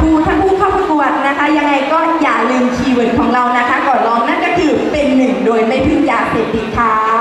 ผู้ท่านผู้เข้าประกวดนะคะ ยังไงก็อย่าลืมคีย์เวิร์ดของเรานะคะ ก่อนร้องนั่นก็คือเป็นหนึ่งโดยไม่พึ่งยาเสพติดค่ะ